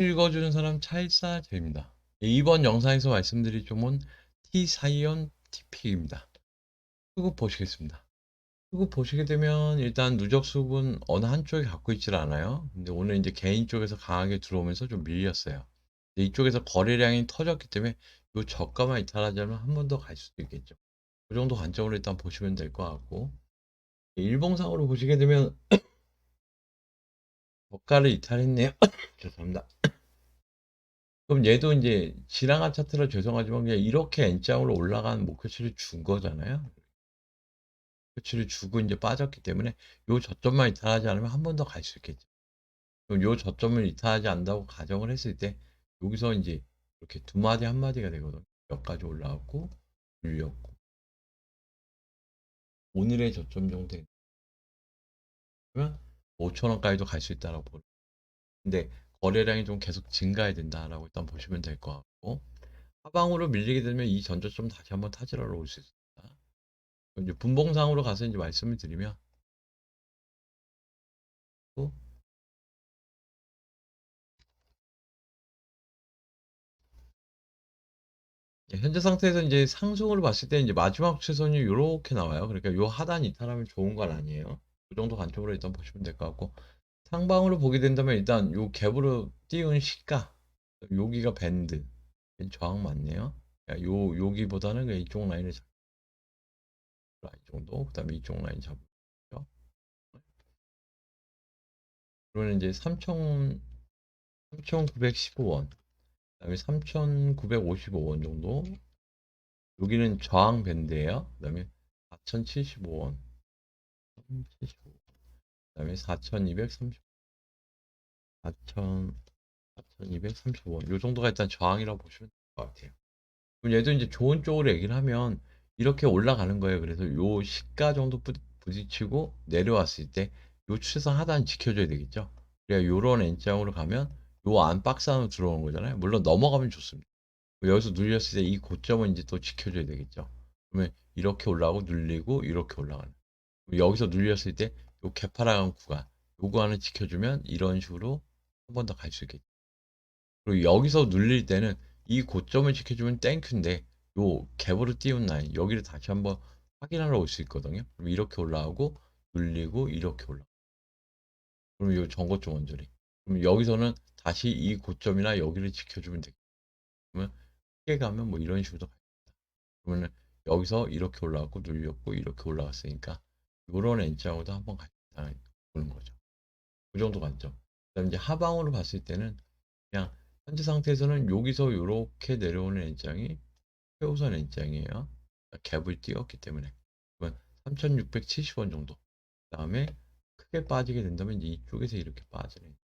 읽어주는 사람 찰사제입니다. 이번 영상에서 말씀드릴 종은 T사이언 TP입니다. 수급 보시겠습니다. 수급 보시게 되면 일단 누적 수급은 어느 한쪽이 갖고 있질 않아요. 근데 오늘 이제 개인 쪽에서 강하게 들어오면서 좀 밀렸어요. 이쪽에서 거래량이 터졌기 때문에 이 저가만 이탈하자면 한 번 더 갈 수도 있겠죠. 그 정도 관점으로 일단 보시면 될 것 같고 일봉상으로 보시게 되면 저가를 이탈했네요. 죄송합니다. 그럼 얘도 이제 지랑한 차트라 죄송하지만 그냥 이렇게 N장으로 올라간 목표치를 준 거잖아요. 목표치를 주고 이제 빠졌기 때문에 요 저점만 이탈하지 않으면 한 번 더 갈 수 있겠죠. 그럼 요 저점을 이탈하지 않는다고 가정을 했을 때 여기서 이제 이렇게 두 마디 한 마디가 되거든요. 여기까지 올라왔고 눌렸고 오늘의 저점 정도 그러면 5천 원까지도 갈 수 있다라고 보는. 근데 거래량이 좀 계속 증가해야 된다라고 일단 보시면 될 것 같고 하방으로 밀리게 되면 이 전저점 다시 한번 타지러로 올 수 있습니다. 이제 분봉상으로 가서 이제 말씀을 드리면 또 예, 현재 상태에서 이제 상승으로 봤을 때 이제 마지막 최선이 이렇게 나와요. 그러니까 요 하단 이탈하면 좋은 건 아니에요. 그 정도 관점으로 일단 보시면 될 것 같고 상방으로 보게 된다면 일단 요 갭으로 띄운 시가 여기가 밴드 저항 맞네요. 야, 요 여기보다는 이쪽 라인을 잡 라인 정도 그 다음에 이쪽 라인 잡죠. 그러면 이제 3천 3,915원 그 다음에 3,955원 정도 여기는 저항 밴드예요. 그 다음에 4,075원 4,075원 그다음에 4,230 4,000 4,235원 요 정도가 일단 저항이라고 보시면 될 것 같아요. 그럼 얘도 이제 좋은 쪽으로 얘기를 하면 이렇게 올라가는 거예요. 그래서 요 시가 정도 부- 부딪히고 내려왔을 때 요 추세선 하단 지켜줘야 되겠죠. 그래야 요런 N장으로 가면 요 안 박스 안으로 들어오는 거잖아요. 물론 넘어가면 좋습니다. 여기서 눌렸을 때 이 고점은 이제 또 지켜줘야 되겠죠. 그러면 이렇게 올라가고 눌리고 이렇게 올라가는. 여기서 눌렸을 때 요 개파라간 구간, 요 구간을 지켜주면 이런 식으로 한 번 더 갈 수 있겠죠. 그리고 여기서 눌릴 때는 이 고점을 지켜주면 땡큐인데 요 갭으로 띄운 라인 여기를 다시 한번 확인하러 올 수 있거든요. 그럼 이렇게 올라오고 눌리고 이렇게 올라. 그럼 요 전고점 원저리. 그럼 여기서는 다시 이 고점이나 여기를 지켜주면 되겠죠. 그러면 크게 가면 뭐 이런 식으로 갑니다. 그러면 여기서 이렇게 올라갔고 눌렸고 이렇게 올라갔으니까 요런 N자하고도 한번 같이 보는 거죠. 그 정도 관점. 그다음 이제 하방으로 봤을 때는 그냥 현재 상태에서는 여기서 이렇게 내려오는 N장이 최우선 N장이에요. 갭을 띄웠기 때문에 그러면 3,670원 정도. 그 다음에 크게 빠지게 된다면 이쪽에서 이렇게 빠지는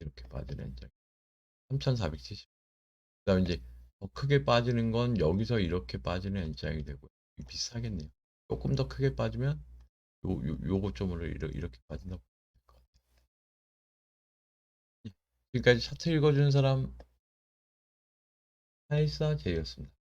이렇게 빠지는 N장. 3,470. 그 다음에 이제 더 크게 빠지는 건 여기서 이렇게 빠지는 N장이 되고 비슷하겠네요. 조금 더 크게 빠지면 요, 요, 요거 점으로 이렇게, 빠진다고 볼것 같아요. 예, 지금까지 차트 읽어주는 사람 하이사 제이였습니다.